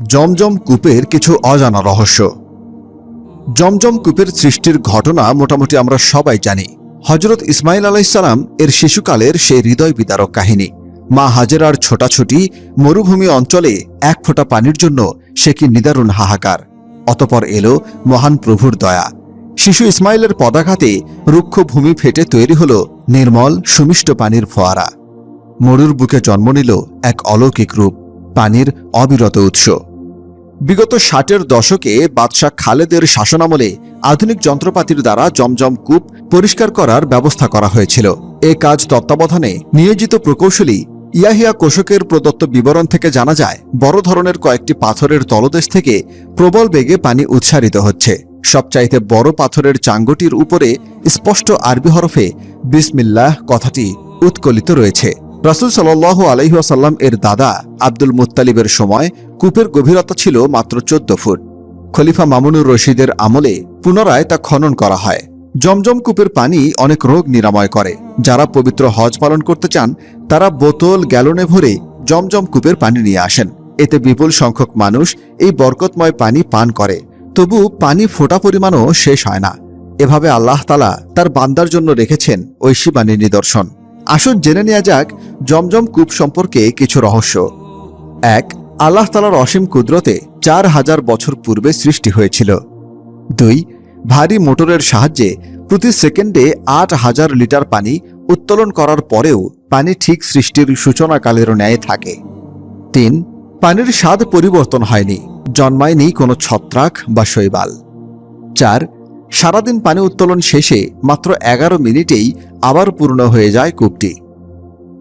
জমজম কূপের কিছু অজানা রহস্য। জমজম কূপের সৃষ্টির ঘটনা মোটামুটি আমরা সবাই জানি। হজরত ইসমাইল আলাইসালাম এর শিশুকালের সেই হৃদয় বিদারক কাহিনী। মা হাজেরার ছোটাছুটি মরুভূমি অঞ্চলে এক ফোঁটা পানির জন্য সে কি নিদারুণ হাহাকার। অতপর এলো মহান প্রভুর দয়া। শিশু ইসমাইলের পদাঘাতে রুক্ষ ভূমি ফেটে তৈরি হল নির্মল, সুমিষ্ট পানির ফোয়ারা। মরুর বুকে জন্ম নিল এক অলৌকিক রূপ, পানির অবিরত উৎস। বিগত ষাটের দশকে বাদশাহ খালেদের শাসনামলে আধুনিক যন্ত্রপাতির দ্বারা জমজম কূপ পরিষ্কার করার ব্যবস্থা করা হয়েছিল। এ কাজ তত্ত্বাবধানে নিয়োজিত প্রকৌশলী ইয়াহিয়া কোশকের প্রদত্ত বিবরণ থেকে জানা যায়, বড় ধরনের কয়েকটি পাথরের তলদেশ থেকে প্রবল বেগে পানি উৎসারিত হচ্ছে। সবচাইতে বড় পাথরের চাঙ্গটির উপরে স্পষ্ট আরবি হরফে বিসমিল্লাহ কথাটি উৎকলিত রয়েছে। রাসুল সাল্লাহ আলহিহাসাল্লাম এর দাদা আব্দুল মুত্তালিবের সময় কূপের গভীরতা ছিল মাত্র চোদ্দ ফুট। খলিফা মামুনুর রশিদের আমলে পুনরায় তা খনন করা হয়। জমজম কূপের পানি অনেক রোগ নিরাময় করে। যারা পবিত্র হজ পালন করতে চান, তারা বোতল, গ্যালনে ভরে জমজম কূপের পানি নিয়ে আসেন। এতে বিপুল সংখ্যক মানুষ এই বরকতময় পানি পান করে। তবু পানি ফোটা পরিমাণও শেষ হয় না। এভাবে আল্লাহ তালা তার বান্দার জন্য রেখেছেন ঐশী বাণীর নিদর্শন। আসুন জেনে নেওয়া যাক জমজম কূপ সম্পর্কে কিছু রহস্য। এক, আল্লাহ তালার অসীম কুদরতে চার হাজার বছর পূর্বে সৃষ্টি হয়েছিল। দুই, ভারী মোটরের সাহায্যে প্রতি সেকেন্ডে আট হাজার লিটার পানি উত্তোলন করার পরেও পানি ঠিক সৃষ্টির সূচনাকালের ন্যায় থাকে। তিন, পানির স্বাদ পরিবর্তন হয়নি, জন্মায়নি কোনো ছত্রাক বা শৈবাল। চার সারাদিন পানি উত্তোলন শেষে মাত্র এগারো মিনিটেই আবার পূর্ণ হয়ে যায় কূপটি।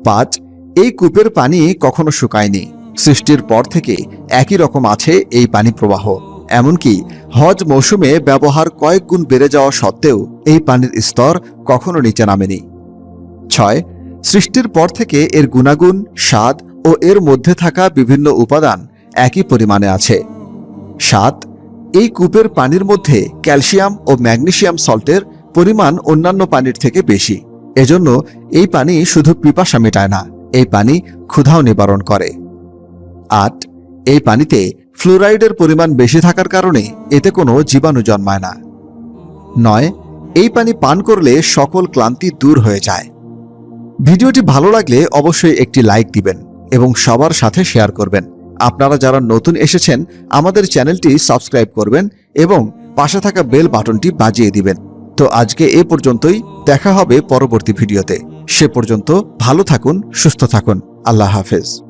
পাঁচ, এই কূপের পানি কখনো শুকায়নি। সৃষ্টির পর থেকে একই রকম আছে এই পানি প্রবাহ। এমনকি হজ মৌসুমে ব্যবহার কয়েক গুণ বেড়ে যাওয়া সত্ত্বেও এই পানির স্তর কখনো নিচে নামেনি। ছয়, সৃষ্টির পর থেকে এর গুণাগুণ, স্বাদ ও এর মধ্যে থাকা বিভিন্ন উপাদান একই পরিমাণে আছে। সাত এই কূপের পানির মধ্যে ক্যালসিয়াম ও ম্যাগনেশিয়াম সল্টের পরিমাণ অন্যান্য পানির থেকে বেশি। এজন্য এই পানি শুধু পিপাসা মেটায় না, এই পানি ক্ষুধাও নিবারণ করে। আট, এই পানিতে ফ্লোরাইডের পরিমাণ বেশি থাকার কারণে এতে কোনো জীবাণু জন্মায় না। নয়, এই পানি পান করলে সকল ক্লান্তি দূর হয়ে যায়। ভিডিওটি ভালো লাগলে অবশ্যই একটি লাইক দিবেন এবং সবার সাথে শেয়ার করবেন। আপনারা যারা নতুন এসেছেন, আমাদের চ্যানেলটি সাবস্ক্রাইব করবেন এবং পাশে থাকা বেল বাটনটি বাজিয়ে দিবেন। তো আজকে এ পর্যন্তই, দেখা হবে পরবর্তী ভিডিওতে। সে পর্যন্ত ভালো থাকুন, সুস্থ থাকুন। আল্লাহ হাফেজ।